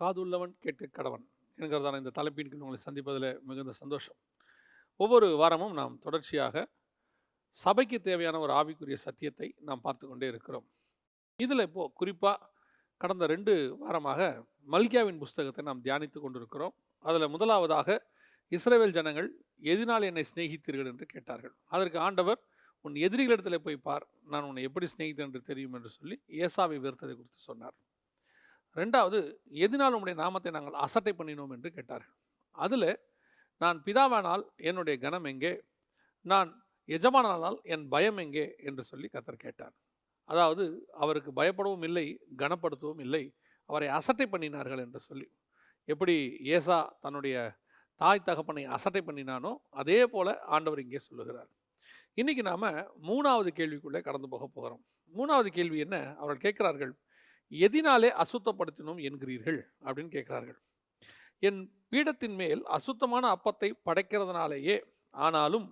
காதுள்ளவன் கேட்க கடவன் என்கிறதான இந்த தலைப்பின் கீழ் உங்களை சந்திப்பதில் மிகுந்த சந்தோஷம். ஒவ்வொரு வாரமும் நாம் தொடர்ச்சியாக சபைக்கு தேவையான ஒரு ஆவிக்குரிய சத்தியத்தை நாம் பார்த்து கொண்டே இருக்கிறோம். இதில் இப்போது குறிப்பாக கடந்த ரெண்டு வாரமாக மல்கியாவின் புஸ்தகத்தை நாம் தியானித்து கொண்டிருக்கிறோம். அதில் முதலாவதாக இஸ்ரேவேல் ஜனங்கள் எதினால் என்னை சிநேகித்தீர்கள் என்று கேட்டார்கள். அதற்கு ஆண்டவர் உன் எதிரிகளிடத்தில் போய் பார் நான் உன்னை எப்படி சிநேகித்தேன் என்று தெரியும் என்று சொல்லி ஏசாவை வெறுத்ததை குறித்து சொன்னார். ரெண்டாவது எதினால் உம்முடைய நாமத்தை நாங்கள் அசட்டை பண்ணினோம் என்று கேட்டார்கள் அதில் நான் பிதாவானால் என்னுடைய கனம் எங்கே? நான் எஜமானானால் என் பயம் எங்கே? என்று சொல்லி கத்தர் கேட்டார். அதாவது அவருக்கு பயப்படவும் இல்லை கனப்படுத்தவும் இல்லை அவரை அசட்டை பண்ணினார்கள் என்று சொல்லி. எப்படி ஏசா தன்னுடைய தாய் தகப்பனை அசட்டை பண்ணினானோ அதே போல் ஆண்டவர் இங்கே சொல்லுகிறார். இன்றைக்கி நாம் மூணாவது கேள்விக்குள்ளே கடந்து போக போகிறோம். மூணாவது கேள்வி என்ன? அவர்கள் கேட்குறார்கள் எதினாலே அசுத்தப்படுத்தினோம் என்கிறீர்கள்? அப்படின்னு கேட்கிறார்கள். என் பீடத்தின் மேல் அசுத்தமான அப்பத்தை படைக்கிறதுனாலேயே ஆனாலும்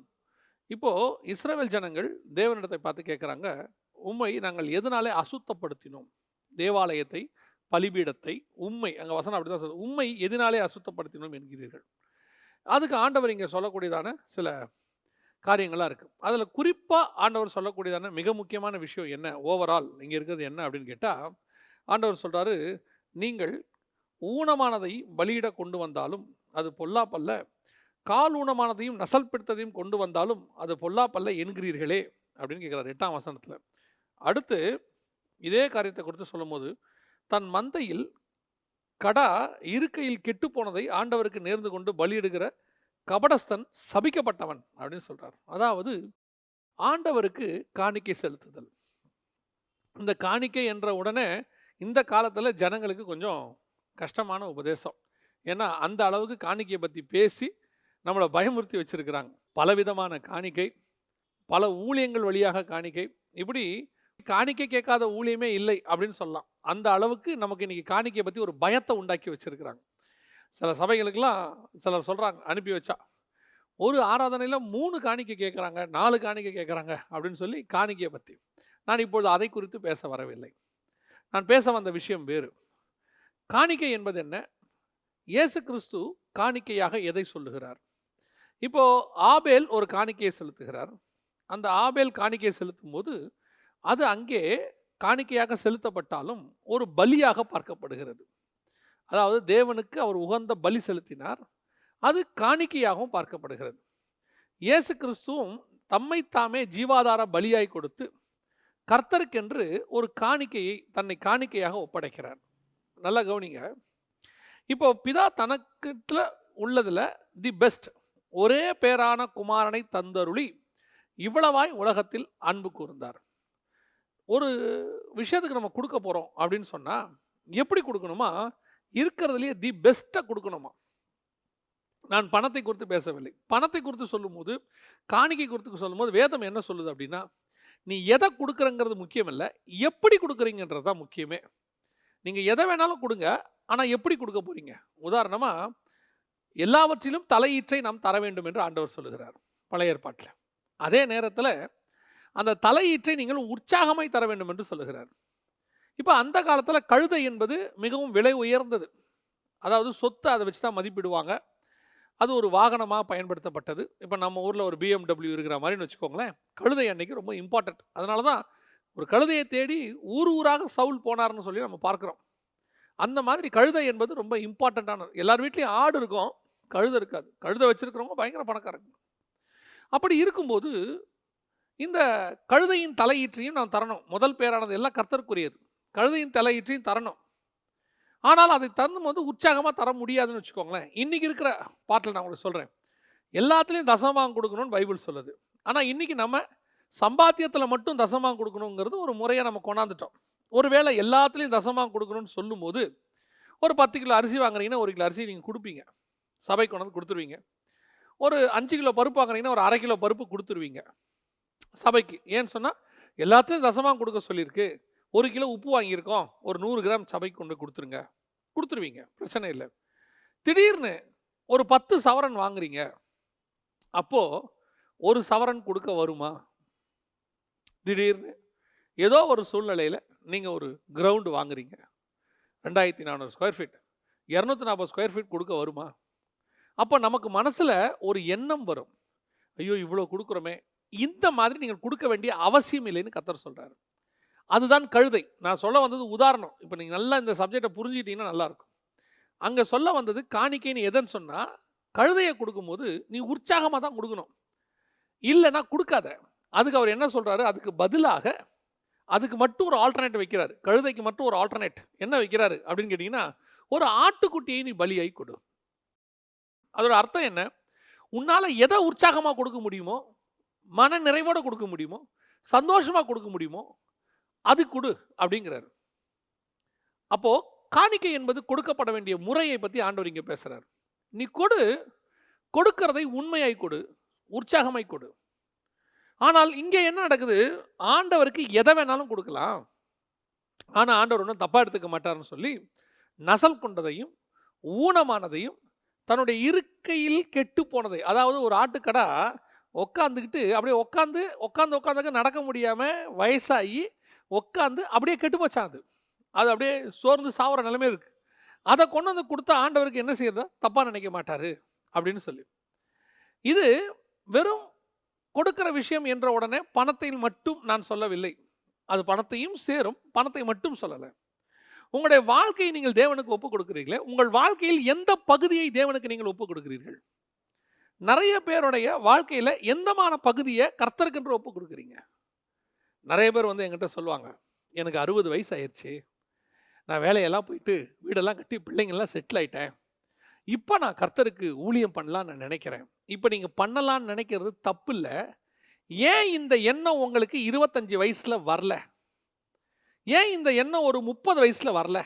இப்போது இஸ்ரேல் ஜனங்கள் தேவனிடத்தை பார்த்து கேட்குறாங்க உண்மை நாங்கள் எதனாலே அசுத்தப்படுத்தினோம். தேவாலயத்தை பலிபீடத்தை உண்மை அங்கே வசனம் அப்படி தான் சொல்லுது. உண்மை எதனாலே அசுத்தப்படுத்தினோம் என்கிறீர்கள். அதுக்கு ஆண்டவர் இங்கே சொல்லக்கூடியதான சில காரியங்களாக இருக்குது அதில் குறிப்பாக ஆண்டவர் சொல்லக்கூடியதான மிக முக்கியமான விஷயம் என்ன? ஓவரால் இங்கே இருக்கிறது என்ன அப்படின்னு கேட்டால் ஆண்டவர் சொல்கிறாரு நீங்கள் ஊனமானதை பலியிட கொண்டு வந்தாலும் அது பொல்லாப்பல்ல. கால் ஊனமானதையும் நசல் பிடித்ததையும் கொண்டு வந்தாலும் அது பொல்லாப்பல்ல என்கிறீர்களே அப்படின்னு கேட்குறாரு எட்டாம் வசனத்தில். அடுத்து இதே காரியத்தை கொடுத்து சொல்லும்போது தன் மந்தையில் கடா இருக்கையில் கெட்டு போனதை ஆண்டவருக்கு நேர்ந்து கொண்டு பலியிடுகிற கபடஸ்தன் சபிக்கப்பட்டவன் அப்படின்னு சொல்கிறார் அதாவது ஆண்டவருக்கு காணிக்கை செலுத்துதல். இந்த காணிக்கை என்ற உடனே இந்த காலத்தில் ஜனங்களுக்கு கொஞ்சம் கஷ்டமான உபதேசம். ஏன்னா அந்த அளவுக்கு காணிக்கையை பற்றி பேசி நம்மளை பயமுறுத்தி வச்சிருக்கிறாங்க. பலவிதமான காணிக்கை பல ஊழியங்கள் வழியாக காணிக்கை. இப்படி காணிக்கை கேட்காத ஊழியமே இல்லை அப்படின்னு சொல்லலாம். அந்த அளவுக்கு நமக்கு இன்றைக்கி காணிக்கையை பற்றி ஒரு பயத்தை உண்டாக்கி வச்சிருக்கிறாங்க. சில சபைகளுக்கெல்லாம் சிலர் சொல்கிறாங்க அனுப்பி வச்சா ஒரு ஆராதனையில் மூணு காணிக்கை கேட்குறாங்க நாலு காணிக்கை கேட்குறாங்க அப்படின்னு சொல்லி காணிக்கையை பற்றி நான் இப்பொழுது அதை குறித்து பேச வரவில்லை. நான் பேச வந்த விஷயம் வேறு. காணிக்கை என்பது என்ன? இயேசு கிறிஸ்து காணிக்கையாக எதை சொல்லுகிறார்? இப்போ ஆபேல் ஒரு காணிக்கையை செலுத்துகிறார். அந்த ஆபேல் காணிக்கையை செலுத்தும் போது அது அங்கே காணிக்கையாக செலுத்தப்பட்டாலும் ஒரு பலியாக பார்க்கப்படுகிறது. அதாவது தேவனுக்கு அவர் உகந்த பலி செலுத்தினார். அது காணிக்கையாகவும் பார்க்கப்படுகிறது. இயேசு கிறிஸ்துவும் தம்மை தாமே ஜீவாதார பலியாய் கொடுத்து கர்த்தருக்கென்று ஒரு காணிக்கையை தன்னை காணிக்கையாக ஒப்படைக்கிறார். நல்லா கவனிங்க. இப்போ பிதா தனக்கிட்ட உள்ளதில் தி பெஸ்ட் ஒரே பேரான குமாரனை தந்தருளி இவ்வளவாய் உலகத்தில் அன்பு கூர்ந்தார். ஒரு விஷயத்துக்கு நம்ம கொடுக்க போகிறோம் அப்படின்னு சொன்னால் எப்படி கொடுக்கணுமா? இருக்கிறதுலையே தி பெஸ்ட்டை கொடுக்கணுமா? நான் பணத்தை குறித்து பேசவில்லை. பணத்தை குறித்து சொல்லும்போது காணிக்கை குறித்து சொல்லும்போது வேதம் என்ன சொல்லுது அப்படின்னா நீ எதை கொடுக்குறங்கிறது முக்கியம் இல்லை எப்படி கொடுக்குறீங்கன்றது தான் முக்கியமே. நீங்கள் எதை வேணாலும் கொடுங்க. ஆனால் எப்படி கொடுக்க போகிறீங்க உதாரணமாக எல்லாவற்றிலும் தலையீற்றை நாம் தர வேண்டும் என்று ஆண்டவர் சொல்லுகிறார். பழைய ஏற்பாட்டில். அதே நேரத்தில் அந்த தலையீற்றை நீங்கள் உற்சாகமாய் தர வேண்டும் என்று சொல்லுகிறார். இப்போ அந்த காலத்தில் கழுதை என்பது மிகவும் விலை உயர்ந்தது. அதாவது சொத்து அதை வச்சு தான் மதிப்பிடுவாங்க. அது ஒரு வாகனமாக பயன்படுத்தப்பட்டது. இப்போ நம்ம ஊரில் ஒரு பிஎம்டபிள்யூ இருக்கிற மாதிரின்னு வச்சுக்கோங்களேன் கழுதை அன்னைக்கு ரொம்ப இம்பார்ட்டண்ட் அதனால தான் ஒரு கழுதையை தேடி ஊர் ஊராக சவுல் போனார்னு சொல்லி நம்ம பார்க்குறோம். அந்த மாதிரி கழுதை என்பது ரொம்ப இம்பார்ட்டண்ட்டான எல்லார் வீட்லேயும் ஆடு இருக்கும் கழுதை இருக்காது. கழுதை வச்சுருக்கிறவங்க பயங்கர பணக்காரங்க. அப்படி இருக்கும்போது இந்த கழுதையின் தலையீற்றையும் நான் தரணும். முதல் பேரானது எல்லாம் கர்த்தருக்குரியது. கழுதையின் தலையீற்றையும் தரணும். ஆனால் அதை தரும் போது உற்சாகமாக தர முடியாதுன்னு வச்சுக்கோங்களேன். இன்றைக்கி இருக்கிற பாட்டில் நான் உங்களுக்கு சொல்கிறேன் எல்லாத்துலேயும் தசமாகம் கொடுக்கணும்னு பைபிள் சொல்லுது. ஆனால் இன்றைக்கி நம்ம சம்பாத்தியத்தில் மட்டும் தசமாக கொடுக்கணுங்கிறது ஒரு முறையை நம்ம கொண்டாந்துட்டோம். ஒருவேளை எல்லாத்துலேயும் தசமாக கொடுக்கணும்னு சொல்லும்போது ஒரு பத்து கிலோ அரிசி வாங்குறீங்கன்னா ஒரு கிலோ அரிசி நீங்கள் கொடுப்பீங்க. சபை கொண்டாந்து கொடுத்துருவீங்க. ஒரு அஞ்சு கிலோ பருப்பு வாங்குறீங்கன்னா ஒரு அரை கிலோ பருப்பு கொடுத்துருவீங்க. சபைக்கு. ஏன்னு சொன்னால் எல்லாத்துலேயும் தசமாக கொடுக்க சொல்லியிருக்கு. ஒரு கிலோ உப்பு வாங்கியிருக்கோம். ஒரு நூறு கிராம் சபைக்கு கொண்டு கொடுத்துருங்க. கொடுத்துருவீங்க. பிரச்சனை இல்லை. திடீர்னு ஒரு பத்து சவரன் வாங்குறீங்க. அப்போது ஒரு சவரன் கொடுக்க வருமா? திடீர்னு ஏதோ ஒரு சூழ்நிலையில் நீங்கள் ஒரு கிரவுண்டு வாங்குறீங்க. ரெண்டாயிரத்தி நானூறு ஸ்கொயர் ஃபீட் இரநூத்தி நாற்பது ஸ்கொயர் ஃபீட் கொடுக்க வருமா? அப்போ நமக்கு மனசில் ஒரு எண்ணம் வரும். ஐயோ இவ்வளோ கொடுக்குறோமே. இந்த மாதிரி நீங்கள் கொடுக்க வேண்டிய அவசியம் இல்லைன்னு கத்தர் சொல்கிறாரு அதுதான் கழுதை. நான் சொல்ல வந்தது உதாரணம். இப்போ நீங்கள் நல்லா இந்த சப்ஜெக்டை புரிஞ்சுக்கிட்டீங்கன்னா நல்லாயிருக்கும் அங்கே சொல்ல வந்தது காணிக்கைன்னு எதுன்னு சொன்னால் கழுதையை கொடுக்கும்போது நீ உற்சாகமாக தான் கொடுக்கணும். இல்லைன்னா கொடுக்காத. அதுக்கு அவர் என்ன சொல்கிறாரு அதுக்கு பதிலாக அதுக்கு மட்டும் ஒரு ஆல்டர்னேட் வைக்கிறாரு. கழுதைக்கு மட்டும் ஒரு ஆல்டர்னேட் என்ன வைக்கிறாரு அப்படின்னு கேட்டிங்கன்னா ஒரு ஆட்டுக்குட்டியை நீ பலியாகி கொடு. அதோட அர்த்தம் என்ன? உன்னால் எதை உற்சாகமாக கொடுக்க முடியுமோ மன நிறைவோடு கொடுக்க முடியுமோ சந்தோஷமாக கொடுக்க முடியுமோ அது கொடு அப்படிங்கிறாரு. அப்போ காணிக்கை என்பது கொடுக்கப்பட வேண்டிய முறையை பற்றி ஆண்டவர் இங்கே பேசுகிறார் நீ கொடு கொடுக்கிறதை உண்மையாய் கொடு உற்சாகமாய் கொடு. ஆனால் இங்கே என்ன நடக்குது? ஆண்டவருக்கு எதை வேணாலும் கொடுக்கலாம். ஆனால் ஆண்டவர் ஒன்றும் தப்பாக எடுத்துக்க மாட்டார்னு சொல்லி நசல் கொண்டதையும் ஊனமானதையும் தன்னுடைய இருக்கையில் கெட்டு போனதை அதாவது ஒரு ஆட்டுக்கடா உட்காந்துக்கிட்டு அப்படியே உட்காந்து உட்காந்து உட்காந்துக்க நடக்க முடியாமல் வயசாகி உட்காந்து அப்படியே கெட்டு போச்சான் அது? அது அப்படியே சோர்ந்து சாவர நிலைமை இருக்கு. அதை கொண்டு வந்து கொடுத்த ஆண்டவருக்கு என்ன செய்யறதா? தப்பாக நினைக்க மாட்டார் அப்படின்னு சொல்லி. இது வெறும் கொடுக்கிற விஷயம் என்ற உடனே பணத்தை மட்டும் நான் சொல்லவில்லை. அது பணத்தையும் சேரும் பணத்தை மட்டும் சொல்லலை. உங்களுடைய வாழ்க்கையை நீங்கள் தேவனுக்கு ஒப்பு கொடுக்குறீர்களே உங்கள் வாழ்க்கையில் எந்த பகுதியை தேவனுக்கு நீங்கள் ஒப்பு கொடுக்கிறீர்கள்? நிறைய பேருடைய வாழ்க்கையில் எந்தமான பகுதியை கர்த்தருக்கென்று ஒப்பு கொடுக்குறீங்க? நிறைய பேர் வந்து என்கிட்ட சொல்லுவாங்க எனக்கு அறுபது வயசு ஆயிடுச்சு நான் வேலையெல்லாம் போயிட்டு வீடெல்லாம் கட்டி பிள்ளைங்கள்லாம் செட்டில் ஆயிட்டேன். இப்போ நான் கர்த்தருக்கு ஊழியம் பண்ணலான்னு நான் நினைக்கிறேன். இப்போ நீங்கள் பண்ணலான்னு நினைக்கிறது தப்பு இல்லை. ஏன் இந்த எண்ணம் உங்களுக்கு இருபத்தஞ்சி வயசில் வரல? ஏன் இந்த எண்ணம் ஒரு முப்பது வயசில் வரல?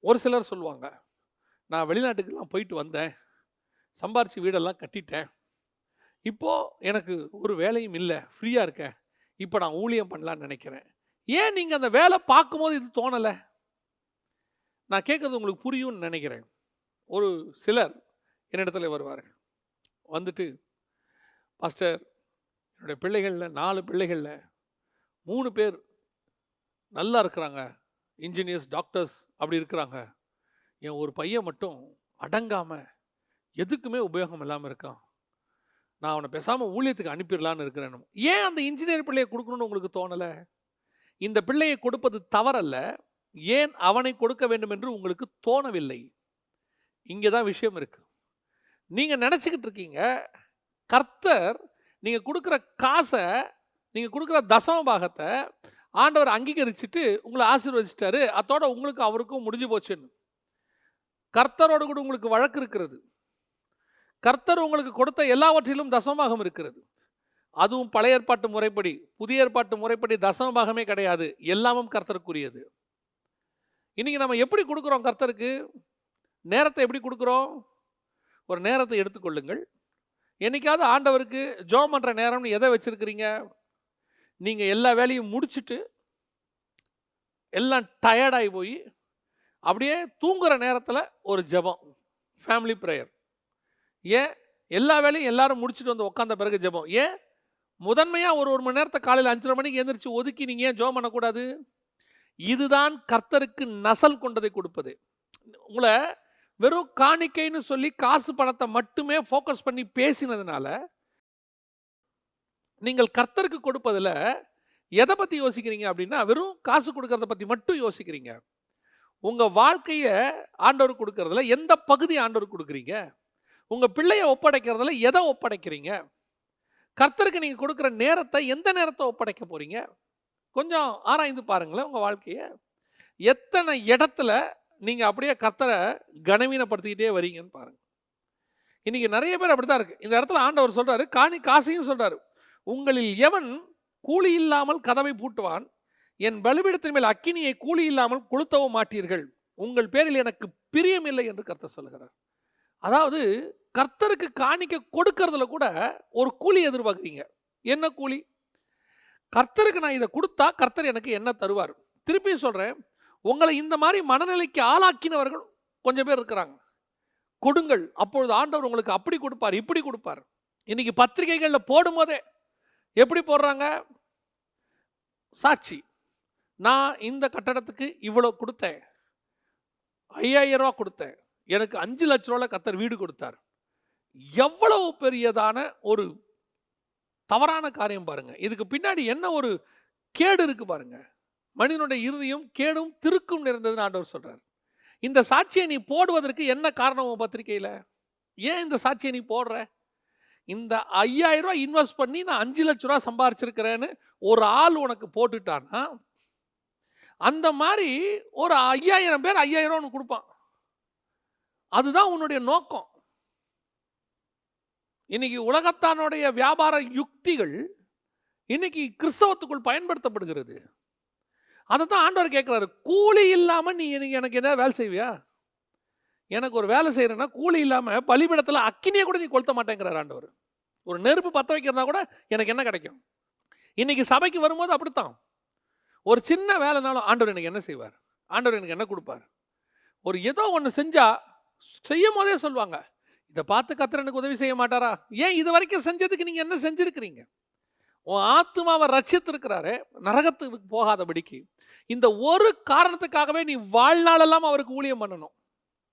ஒரு சிலர் சொல்லுவாங்க நான் வெளிநாட்டுக்கெல்லாம் போயிட்டு வந்தேன். சம்பாரித்து வீடெல்லாம் கட்டிட்டேன். இப்போது எனக்கு ஒரு வேலையும் இல்லை. ஃப்ரீயாக இருக்கேன். இப்போ நான் ஊழியம் பண்ணலான்னு நினைக்கிறேன். ஏன் நீங்கள் அந்த வேலை பார்க்கும்போது இது தோணலை? நான் கேட்குறது உங்களுக்கு புரியும்னு நினைக்கிறேன். ஒரு சிலர் என்னிடத்துல வருவார்கள். வந்துட்டு மாஸ்டர் என்னுடைய பிள்ளைகளில் நாலு பிள்ளைகளில் மூணு பேர் நல்லா இருக்கிறாங்க. இன்ஜினியர்ஸ் டாக்டர்ஸ் அப்படி இருக்கிறாங்க. என் ஒரு பையன் மட்டும் அடங்காமல் எதுக்குமே உபயோகம் இல்லாமல் இருக்கான். நான் அவனை பேசாமல் ஊழியத்துக்கு அனுப்பிடலான்னு இருக்கிறேன் ஏன் அந்த இன்ஜினியர் பிள்ளையை கொடுக்கணும்னு உங்களுக்கு தோணலை? இந்த பிள்ளையை கொடுப்பது தவறல்ல. ஏன் அவனை கொடுக்க வேண்டும் என்று உங்களுக்கு தோணவில்லை? இங்கே தான் விஷயம் இருக்குது நீங்கள் நினச்சிக்கிட்டு இருக்கீங்க கர்த்தர் நீங்கள் கொடுக்குற காசை நீங்கள் கொடுக்குற தசம பாகத்தை ஆண்டவர் அங்கீகரிச்சுட்டு உங்களை ஆசீர்வதிச்சிட்டாரு. அதோட உங்களுக்கு அவருக்கும் முடிஞ்சு போச்சுன்னு. கர்த்தரோடு கூட உங்களுக்கு வழக்கு இருக்கிறது. கர்த்தர் உங்களுக்கு கொடுத்த எல்லாவற்றிலும் தசமபாகம் இருக்கிறது. அதுவும் பழைய ஏற்பாட்டு முறைப்படி புதிய ஏற்பாட்டு முறைப்படி தசமபாகமே கிடையாது. எல்லாமும் கர்த்தருக்குரியது. இன்னைக்கு நம்ம எப்படி கொடுக்குறோம் கர்த்தருக்கு? நேரத்தை எப்படி கொடுக்குறோம்? ஒரு நேரத்தை எடுத்துக்கொள்ளுங்கள் என்னைக்காவது ஆண்டவருக்கு ஜோம் பண்ணுற நேரம்னு எதை வச்சுருக்கிறீங்க? நீங்கள் எல்லா வேலையும் முடிச்சுட்டு எல்லாம் டயர்டாகி போய் அப்படியே தூங்குகிற நேரத்தில் ஒரு ஜெபம் ஃபேமிலி ப்ரேயர் ஏன் எல்லா வேலையும் எல்லாரும் முடிச்சுட்டு வந்து உட்காந்த பிறகு ஜெபம்? ஏன்? முதன்மையாக ஒரு ஒரு மணி நேரத்தை காலையில் அஞ்சரை மணிக்கு எந்திரிச்சு ஒதுக்கி நீங்கள் ஏன் ஜோம் பண்ணக்கூடாது? இதுதான் கர்த்தருக்கு நசல் கொண்டதை கொடுப்பது. உங்களை வெறும் காணிக்கைன்னு சொல்லி காசு பணத்தை மட்டுமே ஃபோக்கஸ் பண்ணி பேசினதுனால நீங்கள் கர்த்தருக்கு கொடுப்பதில் எதை பற்றி யோசிக்கிறீங்க அப்படின்னா வெறும் காசு கொடுக்கறத பற்றி மட்டும் யோசிக்கிறீங்க. உங்கள் வாழ்க்கையை ஆண்டவர் கொடுக்கறதுல எந்த பகுதி ஆண்டவர் கொடுக்குறீங்க? உங்கள் பிள்ளையை ஒப்படைக்கிறதுல எதை ஒப்படைக்கிறீங்க? கர்த்தருக்கு நீங்கள் கொடுக்குற நேரத்தை எந்த நேரத்தை ஒப்படைக்க போகிறீங்க கொஞ்சம் ஆராய்ந்து பாருங்களேன் உங்கள் வாழ்க்கையை. எத்தனை இடத்துல நீங்கள் அப்படியே கர்த்தரை கனவீனப்படுத்திக்கிட்டே வரீங்கன்னு பாருங்கள் இன்றைக்கி நிறைய பேர் அப்படி தான் இருக்குது இந்த இடத்துல ஆண்டவர் சொல்கிறாரு காணி காசையும் சொல்கிறாரு உங்களில் எவன் கூலி இல்லாமல் கதவை பூட்டுவான்? என் பலிபீடத்தின் மேல் அக்கினியை கூலி இல்லாமல் கொளுத்தவும் மாட்டீர்கள். உங்கள் பேரில் எனக்கு பிரியமில்லை என்று கர்த்தர் சொல்கிறார் அதாவது கர்த்தருக்கு காணிக்க கொடுக்கறதுல கூட ஒரு கூலி எதிர்பார்க்குறீங்க. என்ன கூலி? கர்த்தருக்கு நான் இதை கொடுத்தா கர்த்தர் எனக்கு என்ன தருவார்? திருப்பி சொல்கிறேன் உங்களை இந்த மாதிரி மனநிலைக்கு ஆளாக்கினவர்கள் கொஞ்சம் பேர் இருக்கிறாங்க. கொடுங்கள் அப்பொழுது ஆண்டவர் உங்களுக்கு அப்படி கொடுப்பார் இப்படி கொடுப்பார். இன்றைக்கி பத்திரிகைகளில் போடும்போதே எப்படி போடுறாங்க? சாட்சி நான் இந்த கட்டடத்துக்கு இவ்வளோ கொடுத்தேன் ஐயாயிரம் ரூபா கொடுத்தேன் எனக்கு அஞ்சு லட்ச ரூபாவில் கத்தர் வீடு கொடுத்தார். எவ்வளவு பெரியதான ஒரு தவறான காரியம் பாருங்கள் இதுக்கு பின்னாடி என்ன ஒரு கேடு இருக்குது பாருங்க. மனிதனுடைய இறுதியும் கேடும் திருக்கும் நிறைந்ததுன்னு ஆண்டவர் சொல்கிறார் இந்த சாட்சியை நீ போடுவதற்கு என்ன காரணம் உன் பத்திரிக்கையில ஏன் இந்த சாட்சியை நீ போடுற? இந்த ஐயாயிரம் ரூபா இன்வெஸ்ட் பண்ணி நான் அஞ்சு லட்ச ரூபா சம்பாரிச்சிருக்கிறேன்னு ஒரு ஆள் உனக்கு போட்டுட்டான்னா அந்த மாதிரி ஒரு ஐயாயிரம் பேர் ஐயாயிரம் உனக்கு கொடுப்பான். அதுதான் உன்னுடைய நோக்கம். இன்னைக்கு உலகத்தானுடைய வியாபார யுக்திகள் இன்னைக்கு கிறிஸ்தவத்துக்குள் பயன்படுத்தப்படுகிறது. அதை தான் ஆண்டவர் கேட்குறாரு கூலி இல்லாமல் நீ எனக்கு எனக்கு எதாவது வேலை செய்வியா? எனக்கு ஒரு வேலை செய்கிறேன்னா கூலி இல்லாமல் பலிபிடத்தில் அக்கினியை கூட நீ கொளுத்த மாட்டேங்கிறார் ஆண்டவர். ஒரு நெருப்பு பற்ற வைக்கிறதா கூட எனக்கு என்ன கிடைக்கும்? இன்றைக்கி சபைக்கு வரும்போது அப்படித்தான். ஒரு சின்ன வேலைனாலும் ஆண்டவர் எனக்கு என்ன செய்வார்? ஆண்டவர் எனக்கு என்ன கொடுப்பார்? ஒரு ஏதோ ஒன்று செஞ்சால் செய்யும் போதே சொல்லுவாங்க இதை பார்த்து கத்தர் எனக்கு உதவி செய்ய மாட்டாரா? ஏன் இது வரைக்கும் செஞ்சதுக்கு நீங்கள் என்ன செஞ்சுருக்கிறீங்க? உன் ஆத்மாவை ரட்சித்திருக்கிறாரு நரகத்துக்கு போகாதபடிக்கு. இந்த ஒரு காரணத்துக்காகவே நீ வாழ்நாளெல்லாம் அவருக்கு ஊழியம் பண்ணணும்.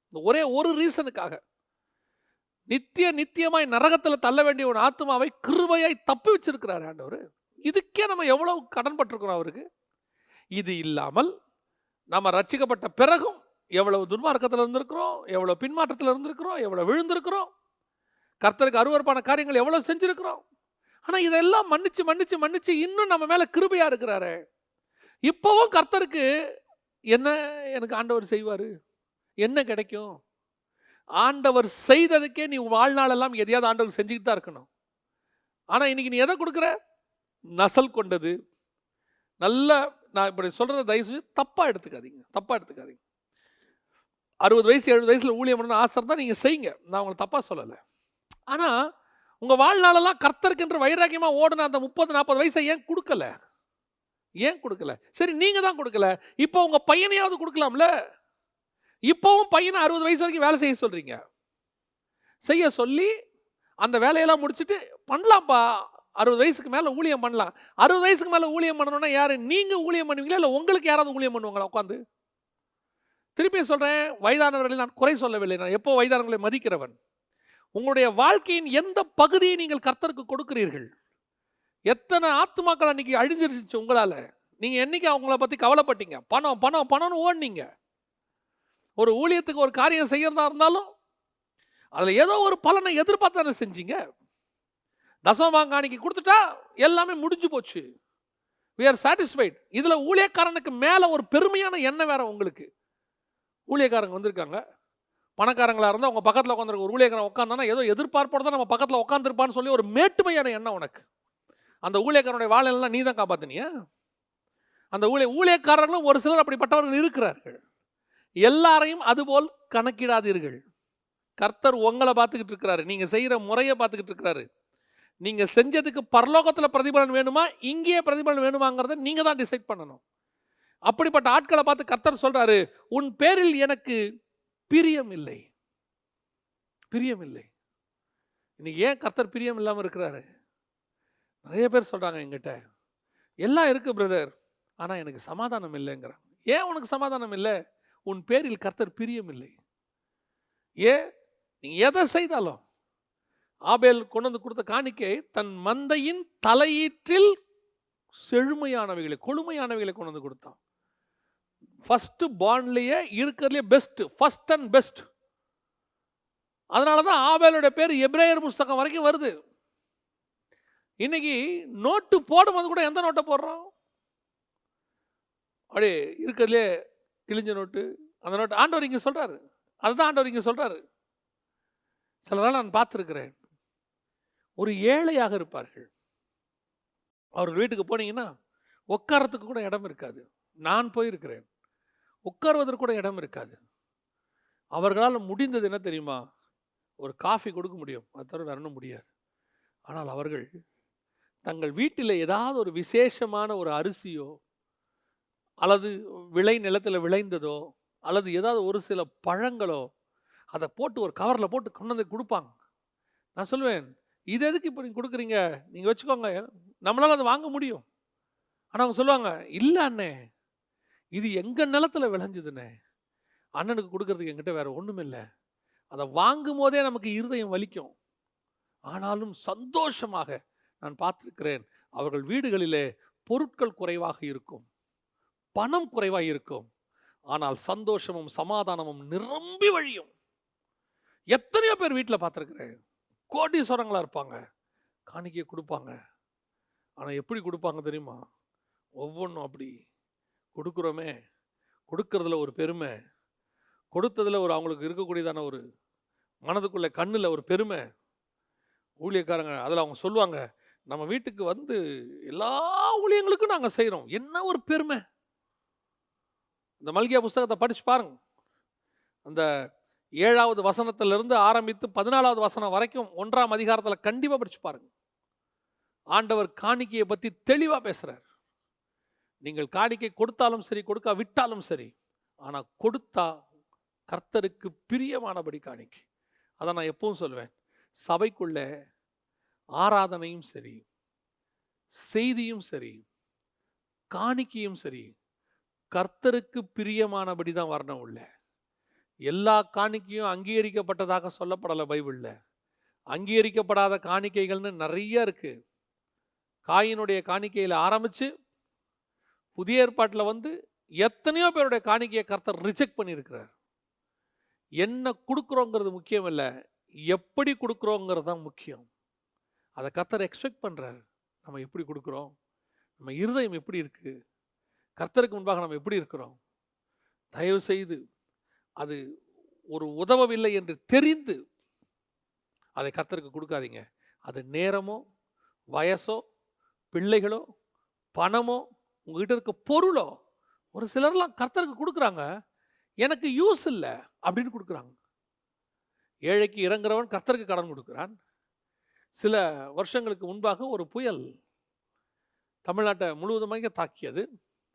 இந்த ஒரே ஒரு ரீசனுக்காக. நித்திய நித்தியமாய் நரகத்தில் தள்ள வேண்டிய ஒரு ஆத்மாவை கிருபையாய் தப்பி வச்சிருக்கிறாரு ஆண்டவர். இதுக்கே நம்ம எவ்வளோ கடன் பட்டிருக்கிறோம் அவருக்கு? இது இல்லாமல் நம்ம ரட்சிக்கப்பட்ட பிறகும் எவ்வளவு துன்மார்க்கத்தில் இருந்திருக்கிறோம் எவ்வளோ பின்மாற்றத்தில் இருந்திருக்கிறோம் எவ்வளோ விழுந்திருக்கிறோம். கர்த்தருக்கு அருவறுப்பான காரியங்கள் எவ்வளோ செஞ்சுருக்கிறோம். ஆனால் இதெல்லாம் மன்னிச்சு மன்னிச்சு மன்னிச்சு இன்னும் நம்ம மேலே கிருபையாக இருக்கிறாரு. இப்போவும் கர்த்தருக்கு என்ன எனக்கு ஆண்டவர் செய்வார்? என்ன கிடைக்கும்? ஆண்டவர் செய்ததுக்கே நீ வாழ்நாளெல்லாம் எதையாவது ஆண்டவர் செஞ்சுக்கிட்டு தான் இருக்கணும். ஆனால் இன்றைக்கி நீ எதை கொடுக்குற? நசல் கொண்டது. நல்ல நான் இப்படி சொல்கிறத தயவு செஞ்சு தப்பாக எடுத்துக்காதீங்க தப்பாக எடுத்துக்காதீங்க. அறுபது வயசு எழுபது வயசில் ஊழியம் பண்ணணும் ஆசை தான் நீங்கள் செய்யுங்க. நான் உங்களை தப்பாக சொல்லலை. ஆனால் உங்கள் வாழ்நாளெல்லாம் கர்த்தருக்குன்ற வைராக்கியமாக ஓடின அந்த முப்பது நாற்பது வயசை ஏன் கொடுக்கல? ஏன் கொடுக்கல? சரி நீங்கள் தான் கொடுக்கல. இப்போ உங்கள் பையனையாவது கொடுக்கலாம்ல? இப்போவும் பையனை அறுபது வயசு வரைக்கும் வேலை செய்ய சொல்கிறீங்க செய்ய சொல்லி அந்த வேலையெல்லாம் முடிச்சுட்டு பண்ணலாம்ப்பா. அறுபது வயசுக்கு மேலே ஊழியம் பண்ணலாம். அறுபது வயசுக்கு மேலே ஊழியம் பண்ணணும்னா யார்? நீங்கள் ஊழியம் பண்ணுவீங்களா? இல்லை உங்களுக்கு யாராவது ஊழியம் பண்ணுவாங்களா உட்காந்து திருப்பி சொல்கிறேன் வயதானவர்களை நான் குறை சொல்லவில்லை. நான் எப்போ வயதானவர்களை மதிக்கிறவன்? உங்களுடைய வாழ்க்கையின் எந்த பகுதியை நீங்கள் கர்த்தருக்கு கொடுக்கிறீர்கள்? எத்தனை ஆத்மாக்கள் அன்னைக்கு அழிஞ்சிருச்சு உங்களால்? நீங்கள் என்னைக்கு அவங்கள பற்றி கவலைப்பட்டீங்க? பணம் பணம் பணம்னு ஓடினீங்க. ஒரு ஊழியத்துக்கு ஒரு காரியம் செய்கிறதா இருந்தாலும் அதில் ஏதோ ஒரு பலனை எதிர்பார்த்து தானே செஞ்சீங்க தசமாங்காணிக்கு கொடுத்துட்டா எல்லாமே முடிஞ்சு போச்சு. வி ஆர் சாட்டிஸ்ஃபைட் இதில் ஊழியக்காரனுக்கு மேலே ஒரு பெருமையான எண்ணம் வேறு உங்களுக்கு. ஊழியக்காரங்க வந்திருக்காங்க. பணக்காரங்களாக இருந்தால் உங்கள் பக்கத்தில் உட்காந்துருக்க ஒரு ஊழியக்காரன் உட்காந்தானா ஏதோ எதிர்பார்ப்போட தான் நம்ம பக்கத்தில் உட்காந்துருப்பான்னு சொல்லி ஒரு மேட்டுமையான எண்ணம் உனக்கு? அந்த ஊழியக்காரனுடைய வாழையெல்லாம் நீ தான் காப்பாத்தினியா? அந்த ஊழிய ஊழியக்காரர்களும் ஒரு சிலர் அப்படிப்பட்டவர்கள் இருக்கிறார்கள். எல்லாரையும் அதுபோல் கணக்கிடாதீர்கள். கர்த்தர் உங்களை பார்த்துக்கிட்டு இருக்கிறாரு. நீங்கள் செய்கிற முறையை பார்த்துக்கிட்டு இருக்கிறாரு. நீங்கள் செஞ்சதுக்கு பரலோகத்தில் பிரதிபலன் வேணுமா? இங்கேயே பிரதிபலன் வேணுமாங்கிறத நீங்கள் தான் டிசைட் பண்ணணும். அப்படிப்பட்ட ஆட்களை பார்த்து கர்த்தர் சொல்றாரு உன் பேரில் எனக்கு பிரியம் இல்லை பிரியம் இல்லை இன்னைக்கு ஏன் கர்த்தர் பிரியம் இல்லாமல் இருக்கிறாரு? நிறைய பேர் சொல்றாங்க எங்கிட்ட எல்லாம் இருக்கு பிரதர் ஆனால் எனக்கு சமாதானம் இல்லைங்கிறாங்க. ஏன் உனக்கு சமாதானம் இல்லை? உன் பேரில் கர்த்தர் பிரியம் இல்லை ஏன் நீ எதை செய்தாலும்? ஆபேல் கொண்டு வந்து கொடுத்த காணிக்கை தன் மந்தையின் தலையீற்றில் செழுமையானவைகளை கொழுமையானவைகளை கொண்டு வந்து கொடுத்தான். ஃபஸ்ட்டு பாண்ட்லேயே இருக்கிறதுலே பெஸ்ட் ஃபஸ்ட் அண்ட் பெஸ்ட் அதனால தான் ஆபேலுடைய பேர் எப்ரேயர் புஸ்தகம் வரைக்கும் வருது. இன்னைக்கு நோட்டு போடும்போது கூட எந்த நோட்டை போடுறோம்? அப்படியே இருக்கிறதுலே கிழிஞ்ச நோட்டு அந்த நோட்டு ஆண்டவர் இங்கே சொல்கிறாரு அதுதான் ஆண்டவர் இங்கே சொல்கிறாரு சில நாள் நான் பார்த்துருக்குறேன். ஒரு ஏழையாக இருப்பார்கள். அவர்கள் வீட்டுக்கு போனீங்கன்னா உட்காரத்துக்கு கூட இடம் இருக்காது. நான் போயிருக்கிறேன். உட்காருவதற்கு கூட இடம் இருக்காது. அவர்களால் முடிந்தது என்ன தெரியுமா? ஒரு காஃபி கொடுக்க முடியும். அது தவிர வேற முடியாது. ஆனால் அவர்கள் தங்கள் வீட்டில் ஏதாவது ஒரு விசேஷமான ஒரு அரிசியோ அல்லது விளை நிலத்தில் விளைந்ததோ அல்லது ஏதாவது ஒரு சில பழங்களோ அதை போட்டு ஒரு கவரில் போட்டு கொண்டு வந்து கொடுப்பாங்க. நான் சொல்லுவேன் இது எதுக்கு இப்போ நீங்கள் கொடுக்குறீங்க? நீங்கள் வச்சுக்கோங்க. நம்மளால் அதை வாங்க முடியும். ஆனால் அவங்க சொல்லுவாங்க இல்லை அண்ணே இது எங்கள் நிலத்தில் விளைஞ்சதுண்ணே அண்ணனுக்கு கொடுக்கறதுக்கு என்கிட்ட வேறு ஒன்றும் இல்லை. அதை வாங்கும் போதே நமக்கு இருதயம் வலிக்கும். ஆனாலும் சந்தோஷமாக நான் பார்த்துருக்கிறேன். அவர்கள் வீடுகளிலே பொருட்கள் குறைவாக இருக்கும். பணம் குறைவாக இருக்கும். ஆனால் சந்தோஷமும் சமாதானமும் நிரம்பி வழியும். எத்தனையோ பேர் வீட்டில் பார்த்துருக்குறேன். கோடீஸ்வரங்களாக இருப்பாங்க. காணிக்கை கொடுப்பாங்க. ஆனால் எப்படி கொடுப்பாங்க தெரியுமா? ஒவ்வொன்றும் அப்படி. கொடுக்குறோமே கொடுக்கறதுல ஒரு பெருமை கொடுத்ததில் ஒரு அவங்களுக்கு இருக்கக்கூடியதான ஒரு மனதுக்குள்ள கண்ணில் ஒரு பெருமை. ஊழியக்காரங்க அதில் அவங்க சொல்லுவாங்க நம்ம வீட்டுக்கு வந்து எல்லா ஊழியங்களுக்கும் நாங்கள் செய்கிறோம் என்ன ஒரு பெருமை? இந்த மல்கியா புஸ்தகத்தை படித்து பாருங்க. அந்த ஏழாவது வசனத்திலிருந்து ஆரம்பித்து பதினாலாவது வசனம் வரைக்கும் ஒன்றாம் அதிகாரத்தில் கண்டிப்பாக படித்து பாருங்க. ஆண்டவர் காணிக்கையை பற்றி தெளிவாக பேசுகிறார் நீங்கள் காணிக்கை கொடுத்தாலும் சரி கொடுக்கா விட்டாலும் சரி ஆனால் கொடுத்தா கர்த்தருக்கு பிரியமானபடி காணிக்கை. அதை நான் எப்பவும் சொல்வேன். சபைக்குள்ள ஆராதனையும் சரி செய்தியும் சரி காணிக்கையும் சரி கர்த்தருக்கு பிரியமானபடி தான் வரணும் உள்ள. எல்லா காணிக்கையும் அங்கீகரிக்கப்பட்டதாக சொல்லப்படலை பைபிளில். அங்கீகரிக்கப்படாத காணிக்கைகள்னு நிறைய இருக்குது காயினுடைய காணிக்கையில் ஆரம்பித்து புதிய ஏற்பாட்டில் வந்து எத்தனையோ பேருடைய காணிக்கையை கர்த்தர் ரிஜெக்ட் பண்ணியிருக்கிறார். என்ன கொடுக்குறோங்கிறது முக்கியம் இல்லை. எப்படி கொடுக்குறோங்கிறது தான் முக்கியம். அதை கர்த்தர் எக்ஸ்பெக்ட் பண்ணுறாரு நம்ம எப்படி கொடுக்குறோம்? நம்ம இருதயம் எப்படி இருக்குது கர்த்தருக்கு முன்பாக நம்ம எப்படி இருக்கிறோம்? தயவு செய்து அது ஒரு உதவவில்லை என்று தெரிந்து அதை கர்த்தருக்கு கொடுக்காதீங்க. அது நேரமோ வயசோ பிள்ளைகளோ பணமோ உங்ககிட்ட இருக்க பொருளோ ஒரு சிலர்லாம் கர்த்தருக்கு கொடுக்குறாங்க எனக்கு யூஸ் இல்லை அப்படின்னு கொடுக்குறாங்க. ஏழைக்கு இறங்குறவன் கர்த்தருக்கு கடன் கொடுக்குறான். சில வருஷங்களுக்கு முன்பாக ஒரு புயல் தமிழ்நாட்டை முழுவதுமாக தாக்கியது.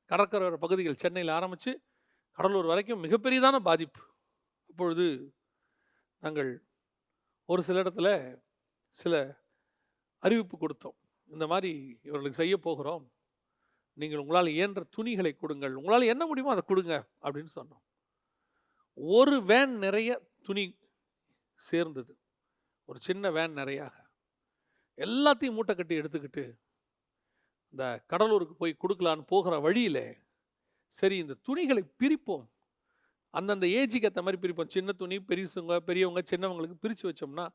கடற்கரை பகுதிகள் சென்னையில் ஆரம்பித்து கடலூர் வரைக்கும் மிகப்பெரியதான பாதிப்பு. அப்பொழுது நாங்கள் ஒரு சில இடத்துல சில அறிவிப்பு கொடுத்தோம். இந்த மாதிரி இவர்களுக்கு செய்ய போகிறோம். நீங்கள் உங்களால் இயன்ற துணிகளை கொடுங்கள். உங்களால் என்ன முடியுமோ அதை கொடுங்க அப்படின்னு சொன்னோம். ஒரு வேன் நிறைய துணி சேர்ந்தது. ஒரு சின்ன வேன் நிறையாக. எல்லாத்தையும் மூட்டை கட்டி எடுத்துக்கிட்டு இந்த கடலூருக்கு போய் கொடுக்கலான்னு போகிற வழியில் சரி இந்த துணிகளை பிரிப்போம். அந்தந்த ஏஜுக்கு ஏற்ற மாதிரி பிரிப்போம். சின்ன துணி பெரியவங்க பெரியவங்க சின்னவங்களுக்கு பிரித்து வச்சோம்னா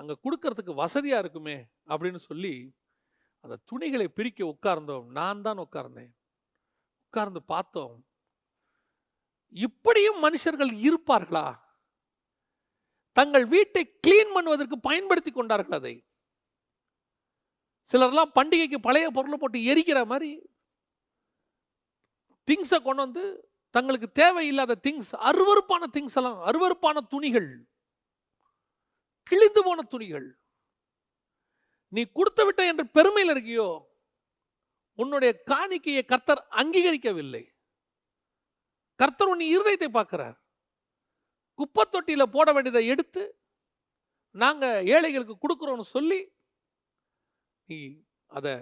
அங்கே கொடுக்கறதுக்கு வசதியாக இருக்குமே அப்படின்னு சொல்லி அந்த துணிகளை பிரிக்க உட்கார்ந்தோம். நான் தான் உட்கார்ந்தேன். உட்கார்ந்து பார்த்தோம். இப்படியும் மனுஷர்கள் இருப்பார்களா? தங்கள் வீட்டை கிளீன் பண்ணுவதற்கு பயன்படுத்தி கொண்டார்கள் அதை? சிலர்லாம் பண்டிகைக்கு பழைய பொருளை போட்டு எரிக்கிற மாதிரி திங்ஸை கொண்டு வந்து தங்களுக்கு தேவையில்லாத திங்ஸ் அருவருப்பான திங்ஸ் எல்லாம் அருவருப்பான துணிகள் கிழிந்து போன துணிகள். நீ கொடுத்து விட்ட என்ற பெருமையில் இருக்கியோ? உன்னுடைய காணிக்கையை கர்த்தர் அங்கீகரிக்கவில்லை. கர்த்தர் உன் இருதயத்தை பார்க்கிறார். குப்பத்தொட்டியில் போட வேண்டியதை எடுத்து நாங்கள் ஏழைகளுக்கு கொடுக்குறோன்னு சொல்லி நீ அதை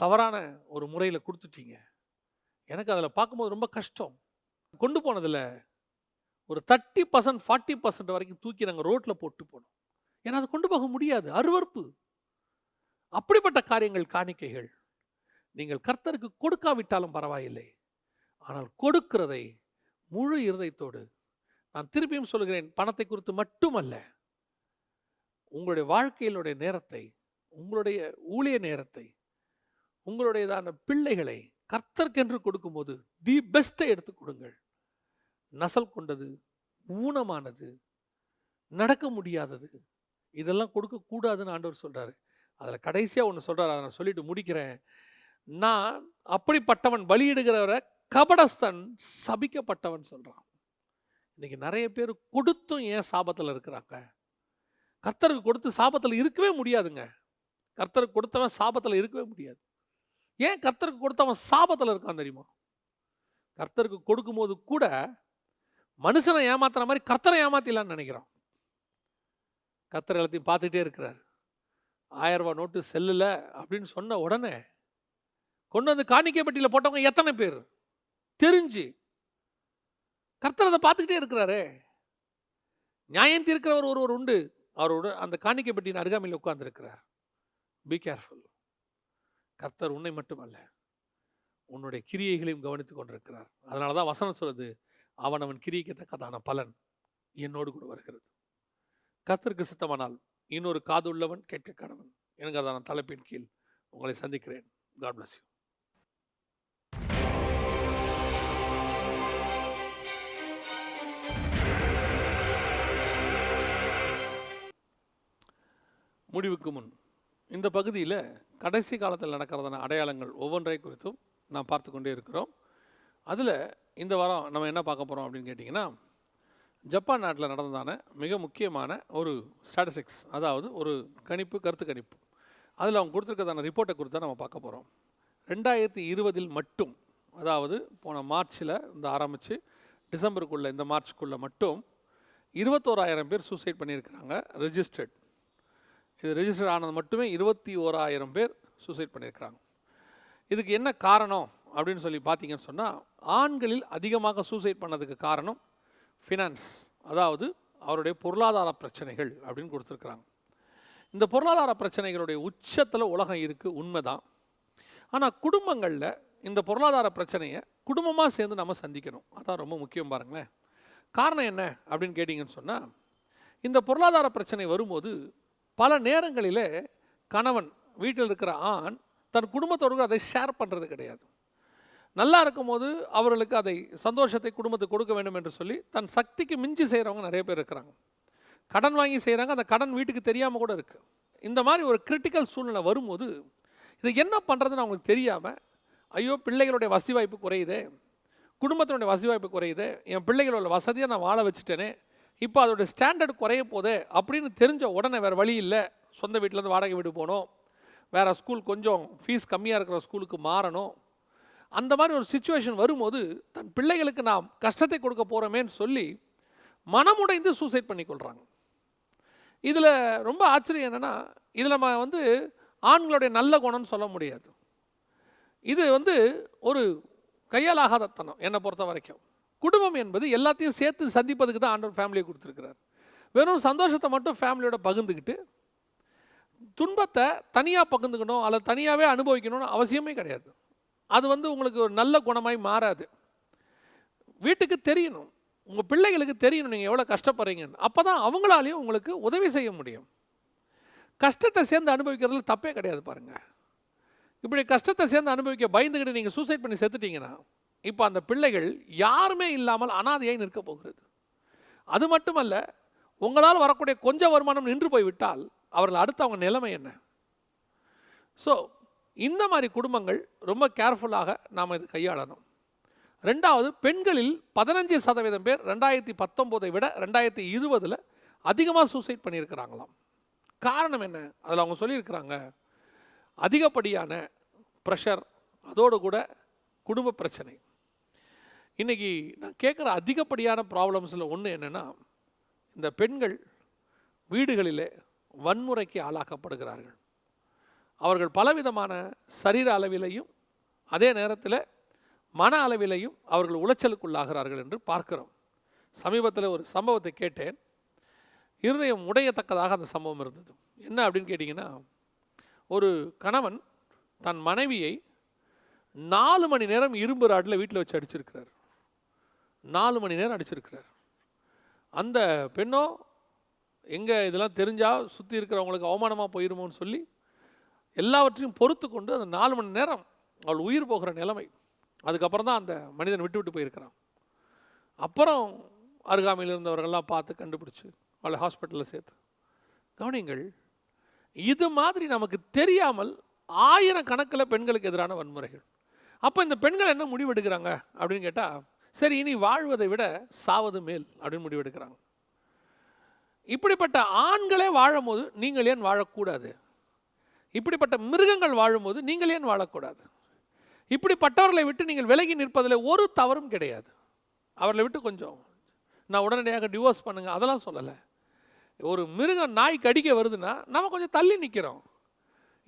தவறான ஒரு முறையில் கொடுத்துட்டீங்க. எனக்கு அதில் பார்க்கும்போது ரொம்ப கஷ்டம். கொண்டு போனதில் ஒரு தேர்ட்டி பர்சன்ட் ஃபார்ட்டி பர்சன்ட் வரைக்கும் தூக்கி நாங்கள் ரோட்டில் போட்டு போனோம். ஏன்னா அதை கொண்டு போக முடியாது. அருவறுப்பு அப்படிப்பட்ட காரியங்கள் காணிக்கைகள். நீங்கள் கர்த்தருக்கு கொடுக்காவிட்டாலும் பரவாயில்லை. ஆனால் கொடுக்கிறதை முழு இருதயத்தோடு நான் திருப்பியும் சொல்கிறேன் பணத்தை குறித்து மட்டுமல்ல. உங்களுடைய வாழ்க்கையிலுடைய நேரத்தை உங்களுடைய ஊழிய நேரத்தை உங்களுடையதான பிள்ளைகளை கர்த்தர்க்கென்று கொடுக்கும்போது தி பெஸ்ட்டை எடுத்து கொடுங்கள். நசல் கொண்டது ஊனமானது நடக்க முடியாதது இதெல்லாம் கொடுக்கக்கூடாதுன்னு ஆண்டவர் சொல்கிறாரு அதில் கடைசியாக ஒன்று சொல்கிறார் அதை நான் சொல்லிட்டு முடிக்கிறேன். நான் அப்படிப்பட்டவன் பலியிடுகிறவரை கபடஸ்தன் சபிக்கப்பட்டவன் சொல்கிறான் இன்னைக்கு நிறைய பேர் கொடுத்தும் ஏன் சாபத்தில் இருக்கிறாங்க? கர்த்தருக்கு கொடுத்து சாபத்தில் இருக்கவே முடியாதுங்க. கர்த்தருக்கு கொடுத்தவன் சாபத்தில் இருக்கவே முடியாது. ஏன் கர்த்தருக்கு கொடுத்தவன் சாபத்தில் இருக்கான் தெரியுமா? கர்த்தருக்கு கொடுக்கும்போது கூட மனுஷனை ஏமாத்துற மாதிரி கர்த்தரை ஏமாத்திடலான்னு நினைக்கிறான். கர்த்தர் எல்லாத்தையும் பார்த்துட்டே இருக்கிறார். ஆயிரம் ரூபாய் நோட்டு செல்லுல அப்படின்னு சொன்ன உடனே கொண்டு வந்து காணிக்கைப்பட்டியில் போட்டவங்க எத்தனை பேர்? தெரிஞ்சு. கர்த்தர் அதை பார்த்துக்கிட்டே இருக்கிறாரே. நியாயம் தீர்க்கிறவர் ஒருவர் உண்டு. அவரோட அந்த காணிக்கை பெட்டியின் அருகாமையில் உட்கார்ந்துருக்கிறார். பி கேர்ஃபுல் கர்த்தர் உன்னை மட்டுமல்ல. உன்னுடைய கிரியைகளையும் கவனித்துக் கொண்டிருக்கிறார். அதனால தான் வசனம் சொல்லுது அவன் அவன் கிரியைக்கத்தக்கதான பலன் என்னோடு கூட வருகிறது. கர்த்தருக்கு சித்தமானால் இன்னொரு காது உள்ளவன் கேட்க கடவன் அதான தலைப்பின் கீழ் உங்களை சந்திக்கிறேன். காட் பிளஸ் யூ முடிவுக்கு முன் இந்த பகுதியில் கடைசி காலத்தில் நடக்கிறதான அடையாளங்கள் ஒவ்வொன்றை குறித்தும் நாம் பார்த்து கொண்டே இருக்கிறோம். அதில் இந்த வாரம் நம்ம என்ன பார்க்க போகிறோம் அப்படின்னு கேட்டிங்கன்னா ஜப்பான் நாட்டில் நடந்ததான மிக முக்கியமான ஒரு ஸ்டாட்டிஸ்டிக்ஸ் அதாவது ஒரு கணிப்பு கருத்து கணிப்பு. அதில் அவங்க கொடுத்துருக்கதான ரிப்போர்ட்டை கொடுத்து தான் நம்ம பார்க்க போகிறோம் ரெண்டாயிரத்தி இருபதில் மட்டும் அதாவது போன மார்ச்சில் இந்த ஆரம்பித்து டிசம்பருக்குள்ளே இந்த மார்ச்சுக்குள்ளே மட்டும் இருபத்தோராயிரம் பேர் சூசைட் பண்ணியிருக்கிறாங்க ரெஜிஸ்டர்ட் இது ரெஜிஸ்டர் ஆனது மட்டுமே இருபத்தி ஓராயிரம் பேர் சூசைட் பண்ணியிருக்கிறாங்க. இதுக்கு என்ன காரணம் அப்படின்னு சொல்லி பார்த்தீங்கன்னு சொன்னால் ஆண்களில் அதிகமாக சூசைட் பண்ணதுக்கு காரணம் ஃபினான்ஸ் அதாவது அவருடைய பொருளாதார பிரச்சனைகள் அப்படின்னு கொடுத்துருக்குறாங்க. இந்த பொருளாதார பிரச்சனைகளுடைய உச்சத்தில் உலகம் இருக்குது உண்மைதான். ஆனால் குடும்பங்களில் இந்த பொருளாதார பிரச்சனையை குடும்பமாக சேர்ந்து நம்ம சந்திக்கணும். அதான் ரொம்ப முக்கியம் பாருங்களேன். காரணம் என்ன அப்படின்னு கேட்டிங்கன்னு சொன்னால் இந்த பொருளாதார பிரச்சனை வரும்போது பல நேரங்களிலே கணவன் வீட்டில் இருக்கிற ஆண் தன் குடும்பத்தோடு அதை ஷேர் பண்ணுறது கிடையாது. நல்லா இருக்கும்போது அவர்களுக்கு அதை சந்தோஷத்தை குடும்பத்துக்கு கொடுக்க வேண்டும் என்று சொல்லி தன் சக்திக்கு மிஞ்சி செய்கிறவங்க நிறைய பேர் இருக்கிறாங்க. கடன் வாங்கி செய்கிறாங்க அந்த கடன் வீட்டுக்கு தெரியாமல் கூட இருக்குது இந்த மாதிரி ஒரு கிரிட்டிக்கல் சூழ்நிலை வரும்போது இது என்ன பண்ணுறதுன்னு அவங்களுக்கு தெரியாமல் ஐயோ பிள்ளைகளுடைய வசதி வாய்ப்பு குறையுதே குடும்பத்தினுடைய வசதி வாய்ப்பு குறையுதே என் பிள்ளைகளோட வசதியை நான் வாழ வச்சுட்டேனே இப்போ அதோடய ஸ்டாண்டர்ட் குறைய போதே அப்படின்னு தெரிஞ்ச உடனே வேறு வழி இல்லை. சொந்த வீட்டிலேருந்து வாடகை வீடு போகணும் வேறு ஸ்கூல் கொஞ்சம் ஃபீஸ் கம்மியாக இருக்கிற ஸ்கூலுக்கு மாறணும். அந்த மாதிரி ஒரு சுச்சுவேஷன் வரும்போது தன் பிள்ளைகளுக்கு நாம் கஷ்டத்தை கொடுக்க போகிறோமேன்னு சொல்லி மனமுடைந்து சூசைட் பண்ணிக்கொள்கிறாங்க இதில் ரொம்ப ஆச்சரியம் என்னென்னா இதில் நம்ம வந்து ஆண்களுடைய நல்ல குணம்னு சொல்ல முடியாது. இது வந்து ஒரு கையால் தனம் என்னை பொறுத்த வரைக்கும் குடும்பம் என்பது எல்லாத்தையும் சேர்த்து சந்திப்பதுக்கு தான் ஆண்டவர் ஃபேமிலியை கொடுத்துருக்கிறார். வெறும் சந்தோஷத்தை மட்டும் ஃபேமிலியோட பகிர்ந்துக்கிட்டு துன்பத்தை தனியாக பகிர்ந்துக்கணும் அல்லது தனியாகவே அனுபவிக்கணும்னு அவசியமே கிடையாது. அது வந்து உங்களுக்கு ஒரு நல்ல குணமாய் மாறாது. வீட்டுக்கு தெரியணும். உங்கள் பிள்ளைகளுக்கு தெரியணும் நீங்கள் எவ்வளோ கஷ்டப்படுறீங்கன்னு. அப்போ தான் அவங்களாலையும் உங்களுக்கு உதவி செய்ய முடியும். கஷ்டத்தை சேர்ந்து அனுபவிக்கிறதுல தப்பே கிடையாது பாருங்கள் இப்படி கஷ்டத்தை சேர்ந்து அனுபவிக்க பயந்துக்கிட்டு நீங்கள் சூசைட் பண்ணி செத்துட்டீங்கன்னா இப்போ அந்த பிள்ளைகள் யாருமே இல்லாமல் அனாதையாக நிற்க போகிறது. அது மட்டுமல்ல உங்களால் வரக்கூடிய கொஞ்சம் வருமானம் நின்று போய்விட்டால் அவர்கள் அடுத்து அவங்க நிலைமை என்ன? ஸோ இந்த மாதிரி குடும்பங்கள் ரொம்ப கேர்ஃபுல்லாக நாம் இது கையாளணும். ரெண்டாவது பெண்களில் பதினஞ்சு சதவீதம் பேர் ரெண்டாயிரத்தி பத்தொம்போதை விட ரெண்டாயிரத்தி இருபதில் அதிகமாக சூசைட் பண்ணியிருக்கிறாங்களாம். காரணம் என்ன? அதில் அவங்க சொல்லியிருக்கிறாங்க அதிகப்படியான ப்ரெஷர் அதோடு கூட குடும்ப பிரச்சனை. இன்றைக்கி நான் கேட்குற அதிகப்படியான ப்ராப்ளம்ஸில் ஒன்று என்னென்னா இந்த பெண்கள் வீடுகளிலே வன்முறைக்கு ஆளாக்கப்படுகிறார்கள். அவர்கள் பலவிதமான சரீர அளவிலையும் அதே நேரத்தில் மன அளவிலையும் அவர்கள் உளைச்சலுக்குள்ளாகிறார்கள் என்று பார்க்கிறோம். சமீபத்தில் ஒரு சம்பவத்தை கேட்டேன். இருதயம் உடையத்தக்கதாக அந்த சம்பவம் இருந்தது. என்ன அப்படின்னு கேட்டிங்கன்னா ஒரு கணவன் தன் மனைவியை நாலு மணி நேரம் இரும்பு ராட்டில் வீட்டில் வச்சு அடிச்சிருக்கிறார். நாலு மணி நேரம் அடிச்சிருக்கிறார். அந்த பெண்ணோ எங்கே இதெல்லாம் தெரிஞ்சால் சுற்றி இருக்கிறவங்களுக்கு அவமானமாக போயிருமோன்னு சொல்லி எல்லாவற்றையும் பொறுத்து கொண்டு அந்த நாலு மணி நேரம் அவள் உயிர் போகிற நிலைமை. அதுக்கப்புறம் தான் அந்த மனிதன் விட்டு விட்டு போயிருக்கிறான். அப்புறம் அருகாமையில் இருந்தவர்கள்லாம் பார்த்து கண்டுபிடிச்சு அவளை ஹாஸ்பிட்டலில் சேர்த்து. கவனிங்கள் இது மாதிரி நமக்கு தெரியாமல் ஆயிரக்கணக்கில் பெண்களுக்கு எதிரான வன்முறைகள். அப்போ இந்த பெண்கள் என்ன முடிவெடுக்கிறாங்க அப்படின்னு கேட்டால் சரி இனி வாழ்வதை விட சாவது மேல் அப்படின்னு முடிவெடுக்கிறாங்க. இப்படிப்பட்ட ஆண்களே வாழும்போது நீங்கள் ஏன் வாழக்கூடாது? இப்படிப்பட்ட மிருகங்கள் வாழும்போது நீங்கள் ஏன் வாழக்கூடாது? இப்படிப்பட்டவர்களை விட்டு நீங்கள் விலகி நிற்பதில் ஒரு தவறும் கிடையாது. அவர்களை விட்டு கொஞ்சம் நான் உடனடியாக டிவோர்ஸ் பண்ணுங்க அதெல்லாம் சொல்லலை. ஒரு மிருகம் நாய் கடிக்க வருதுன்னா நம்ம கொஞ்சம் தள்ளி நிற்கிறோம்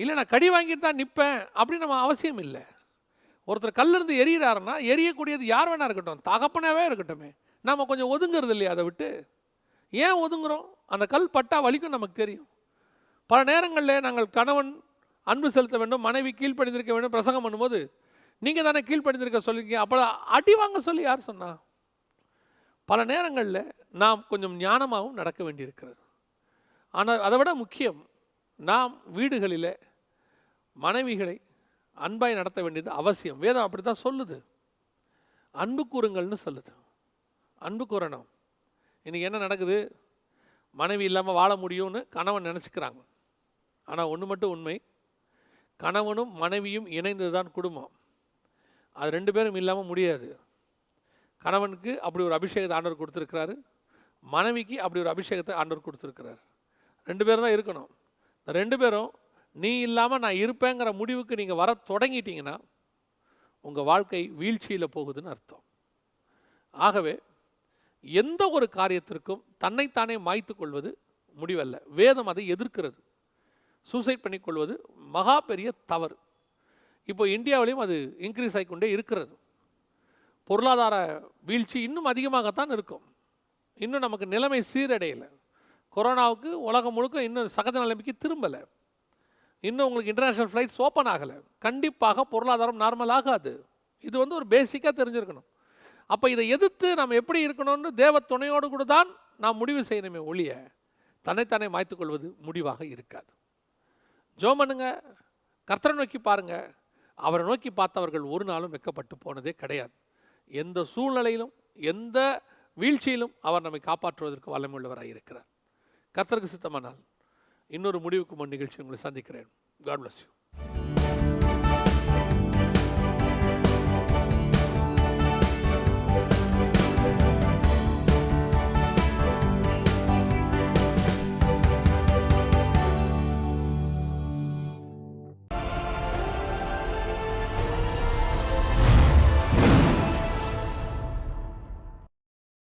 இல்லை நான் கடி வாங்கிட்டு தான் நிற்பேன் அப்படின்னு நம்ம அவசியம் இல்லை. ஒருத்தர் கல்லிருந்து எரியிறாருன்னா எரியக்கூடியது யார் வேணா இருக்கட்டும் தகப்பனாவே இருக்கட்டுமே. நாம் கொஞ்சம் ஒதுங்கிறது இல்லையா அதை விட்டு. ஏன் ஒதுங்குறோம்? அந்த கல் பட்டா வலிக்கும் நமக்கு தெரியும். பல நேரங்களில் நாங்கள் கணவன் அன்பு செலுத்த வேண்டும் மனைவி கீழ்ப்படிந்திருக்க வேண்டும் பிரசங்கம் பண்ணும்போது நீங்கள் தானே கீழ்ப்படிந்திருக்க சொல்லியிருக்கீங்க அப்போ அடி வாங்க சொல்லி யார் சொன்னா? பல நேரங்களில் நாம் கொஞ்சம் ஞானமாகவும் நடக்க வேண்டியிருக்கிறது. ஆனால் அதை விட முக்கியம் நாம் வீடுகளில் மனைவிகளை அன்பாய் நடத்த வேண்டியது அவசியம். வேதம் அப்படி தான் சொல்லுது. அன்பு கூறுங்கள்னு சொல்லுது. அன்பு கூறணும். இன்றைக்கி என்ன நடக்குது? மனைவி இல்லாமல் வாழ முடியும்னு கணவன் நினச்சிக்கிறாங்க. ஆனால் ஒன்று மட்டும் உண்மை. கணவனும் மனைவியும் இணைந்தது தான் குடும்பம். அது ரெண்டு பேரும் இல்லாமல் முடியாது. கணவனுக்கு அப்படி ஒரு அபிஷேகத்தை ஆண்டவர் கொடுத்துருக்கிறாரு. மனைவிக்கு அப்படி ஒரு அபிஷேகத்தை ஆண்டவர் கொடுத்துருக்கிறார். ரெண்டு பேரும் தான் இருக்கணும். இந்த ரெண்டு பேரும் நீ இல்லாமல் நான் இருப்பேங்கிற முடிவுக்கு நீங்கள் வர தொடங்கிட்டீங்கன்னா உங்கள் வாழ்க்கை வீழ்ச்சியில் போகுதுன்னு அர்த்தம். ஆகவே எந்த ஒரு காரியத்திற்கும் தன்னைத்தானே மாய்த்து கொள்வது முடிவல்ல. வேதம் அதை எதிர்க்கிறது. சூசைட் பண்ணிக்கொள்வது மகா பெரிய தவறு. இப்போ இந்தியாவிலையும் அது இன்க்ரீஸ் ஆகிக்கொண்டே இருக்கிறது. பொருளாதார வீழ்ச்சி இன்னும் அதிகமாகத்தான் இருக்கும். இன்னும் நமக்கு நிலைமை சீரடையலை. கொரோனாவுக்கு உலகம் முழுக்க இன்னும் சகஜ நிலைமைக்கு திரும்பலை. இன்னும் உங்களுக்கு இன்டர்நேஷ்னல் ஃப்ளைட்ஸ் ஓப்பன் ஆகலை. கண்டிப்பாக பொருளாதாரம் நார்மல் ஆகாது. இது வந்து ஒரு பேசிக்காக தெரிஞ்சிருக்கணும். அப்போ இதை எதிர்த்து நம்ம எப்படி இருக்கணும்னு தேவ துணையோடு கூட தான் நாம் முடிவு செய்யணுமே ஒழிய தன்னைத்தானே மாய்த்துக்கொள்வது முடிவாக இருக்காது. ஜோம் பண்ணுங்க. கர்த்தரை நோக்கி பாருங்கள் அவரை நோக்கி பார்த்தவர்கள் ஒரு நாளும் வெக்கப்பட்டு போனதே கிடையாது. எந்த சூழ்நிலையிலும் எந்த வீழ்ச்சியிலும் அவர் நம்மை காப்பாற்றுவதற்கு வல்லமையுள்ளவராக இருக்கிறார். கர்த்தருக்கு சித்தமானால் இன்னொரு முடிவுக்கு முன் நிகழ்ச்சி உங்களை சந்திக்கிறேன். God bless you